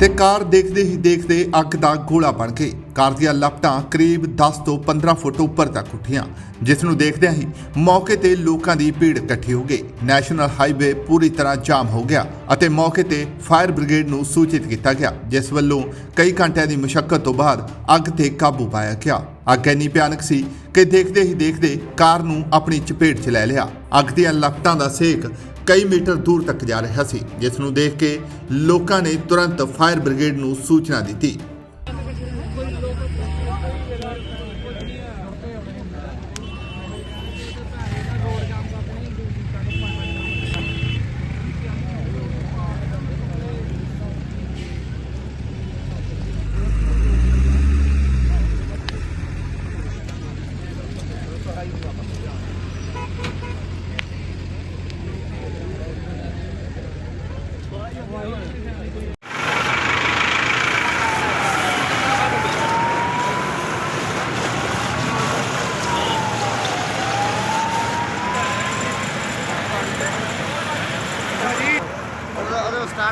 ਤੇ ਕਾਰ ਦੇਖਦੇ ਹੀ ਦੇਖਦੇ ਅੱਗ ਦਾ ਗੋਲਾ ਬਣ ਗਈ। ਕਾਰ ਦੀਆਂ ਲਪਟਾਂ ਕਰੀਬ 10 ਤੋਂ 15 ਫੁੱਟ ਉੱਪਰ ਤੱਕ ਉੱਠੀਆਂ, ਜਿਸ ਨੂੰ ਦੇਖਦਿਆਂ ਹੀ ਮੌਕੇ ਤੇ ਲੋਕਾਂ ਦੀ ਭੀੜ ਇਕੱਠੀ ਹੋ ਗਈ। ਨੈਸ਼ਨਲ ਹਾਈਵੇ ਪੂਰੀ ਤਰ੍ਹਾਂ ਜਾਮ ਹੋ ਗਿਆ ਅਤੇ ਮੌਕੇ ਤੇ ਫਾਇਰ ਬ੍ਰਿਗੇਡ ਨੂੰ ਸੂਚਿਤ ਕੀਤਾ ਗਿਆ, ਜਿਸ ਵੱਲੋਂ ਕਈ ਘੰਟਿਆਂ ਦੀ ਮੁਸ਼ਕਲ ਤੋਂ ਬਾਅਦ ਅੱਗ ਤੇ ਕਾਬੂ ਪਾਇਆ ਗਿਆ। ਅੱਗ ਇੰਨੀ ਭਿਆਨਕ ਸੀ ਕਿ ਦੇਖਦੇ ਹੀ ਦੇਖਦੇ ਕਾਰ ਨੂੰ ਆਪਣੀ ਚਪੇਟ 'ਚ ਲੈ ਲਿਆ। ਅੱਗ ਦੀਆਂ ਲਪਟਾਂ ਦਾ ਸੇਕ ਕਈ ਮੀਟਰ ਦੂਰ ਤੱਕ ਜਾ ਰਿਹਾ ਸੀ, ਜਿਸ ਨੂੰ ਦੇਖ ਕੇ ਲੋਕਾਂ ਨੇ ਤੁਰੰਤ ਫਾਇਰ ਬ੍ਰਿਗੇਡ ਨੂੰ ਸੂਚਨਾ ਦਿੱਤੀ।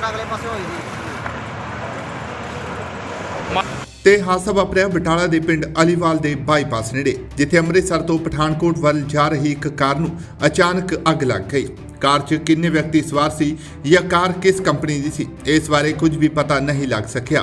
ਅਗਲੇ ਪਾਸੇ ਹੋਈ ਸੀ। ਤੇ ਹਾਦਸਾ ਵਾਪਰਿਆ ਬਟਾਲਾ ਦੇ ਪਿੰਡ ਅਲੀਵਾਲ ਦੇ ਬਾਈਪਾਸ ਨੇੜੇ, ਜਿੱਥੇ ਅੰਮ੍ਰਿਤਸਰ ਤੋਂ ਪਠਾਨਕੋਟ ਵੱਲ ਜਾ ਰਹੀ ਇੱਕ ਕਾਰ ਨੂੰ ਅਚਾਨਕ ਅੱਗ ਲੱਗ ਗਈ। ਕਾਰ 'ਚ ਕਿੰਨੇ ਵਿਅਕਤੀ ਸਵਾਰ ਸੀ ਜਾਂ ਕਾਰ ਕਿਸ ਕੰਪਨੀ ਦੀ ਸੀ, ਇਸ ਬਾਰੇ ਕੁਝ ਵੀ ਪਤਾ ਨਹੀਂ ਲੱਗ ਸਕਿਆ।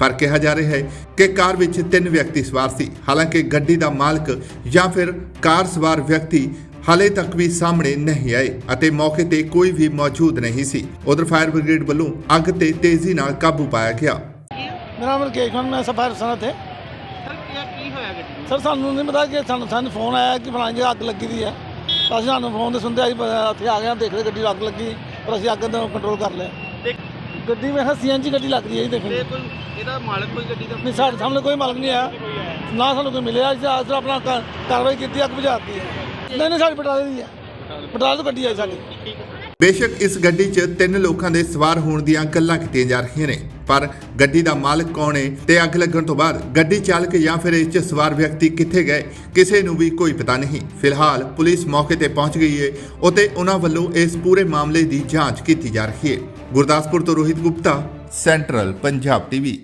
ਪਰ ਕਿਹਾ ਜਾ ਰਿਹਾ ਹੈ ਕਿ ਕਾਰ ਵਿੱਚ ਤਿੰਨ ਵਿਅਕਤੀ ਸਵਾਰ ਸੀ, ਹਾਲਾਂਕਿ ਗੱਡੀ ਦਾ ਮਾਲਕ ਜਾਂ ਫਿਰ ਕਾਰ ਸਵਾਰ ਵਿਅਕਤੀ ਹਾਲੇ ਤੱਕ ਵੀ ਸਾਹਮਣੇ ਨਹੀਂ ਆਏ ਅਤੇ ਮੌਕੇ ਤੇ ਕੋਈ ਵੀ ਮੌਜੂਦ ਨਹੀਂ ਸੀ। ਉਧਰ ਫਾਇਰ ਬ੍ਰਿਗੇਡ ਵੱਲੋਂ ਅੱਗ ਤੇ ਤੇਜ਼ੀ ਨਾਲ ਕਾਬੂ ਪਾਇਆ ਗਿਆ। ਮੇਰਾ ਨਾਮ ਰਕੇਸ਼ ਖਾਨ ਮੈਂ ਸਫਾਇਰ ਸਨਤ ਹੈ ਸਰ ਕੀ ਕੀ ਹੋਇਆ ਗੱਡੀ ਨੂੰ ਸਰ ਸਾਨੂੰ ਨਹੀਂ ਪਤਾ ਕਿ ਸਾਨੂੰ ਸਾਨੂੰ ਫੋਨ ਆਇਆ ਕਿ ਫਲਾਣੀ ਜਗ੍ਹਾ ਅੱਗ ਲੱਗੀ ਦੀ ਹੈ। ਤਾਂ ਅਸੀਂ ਸਾਨੂੰ ਫੋਨ ਤੇ ਸੁਣਦੇ ਅਸੀਂ ਉੱਥੇ ਆ ਗਏ ਹਾਂ, ਦੇਖਦੇ ਗੱਡੀ ਅੱਗ ਲੱਗੀ ਪਰ ਅਸੀਂ ਅੱਗ ਨੂੰ ਕੰਟਰੋਲ ਕਰ ਲਿਆ। ਗੱਡੀ ਮੈਂ ਕਿਹਾ ਸੀਐਨਜੀ ਗੱਡੀ ਲੱਗ ਰਹੀ ਹੈ ਜੀ ਦੇਖੋ ਤੇ ਕੋਈ ਇਹਦਾ ਮਾਲਕ ਕੋਈ ਗੱਡੀ ਦਾ ਨਹੀਂ ਸਾਡੇ ਸਾਹਮਣੇ ਕੋਈ ਮਾਲਕ ਨਹੀਂ ਆਇਆ। ਨਾ ਸਾਨੂੰ ਕੋਈ ਮਿਲਿਆ ਅਸੀਂ ਆਪਣਾ ਕਾਰਵਾਈ ਕੀਤੀ ਅੱਗ ਬੁਝਾਤੀ ਹੈ। ਨਹੀਂ ਨਹੀਂ ਸਾਡੀ ਬਟਾਲੇ ਦੀ ਹੈ ਬਟਾਲੇ ਤੋਂ ਗੱਡੀ ਆਈ ਸਾਡੀ। ਬੇਸ਼ੱਕ ਇਸ ਗੱਡੀ 'ਚ ਤਿੰਨ ਲੋਕਾਂ ਦੇ ਸਵਾਰ ਹੋਣ ਦੀਆਂ ਗੱਲਾਂ ਕੀਤੀਆਂ ਜਾ ਰਹੀਆਂ ਨੇ ਪਰ ਗੱਡੀ ਦਾ ਮਾਲਕ ਕੌਣ ਹੈ ਤੇ ਅੱਗ ਲੱਗਣ ਤੋਂ ਬਾਅਦ ਗੱਡੀ ਚਾਲਕ ਜਾਂ ਫਿਰ ਇਸ 'ਚ ਸਵਾਰ ਵਿਅਕਤੀ ਕਿੱਥੇ ਗਏ ਕਿਸੇ ਨੂੰ ਵੀ ਕੋਈ ਪਤਾ ਨਹੀਂ। ਫਿਲਹਾਲ ਪੁਲਿਸ ਮੌਕੇ ਤੇ ਪਹੁੰਚ ਗਈ ਹੈ ਅਤੇ ਉਹਨਾਂ ਵੱਲੋਂ ਇਸ ਪੂਰੇ ਮਾਮਲੇ ਦੀ ਜਾਂਚ ਕੀਤੀ ਜਾ ਰਹੀ ਹੈ ਗੁਰਦਾਸਪੁਰ ਤੋਂ ਰੋਹਿਤ ਗੁਪਤਾ ਸੈਂਟਰਲ ਪੰਜਾਬ ਟੀਵੀ।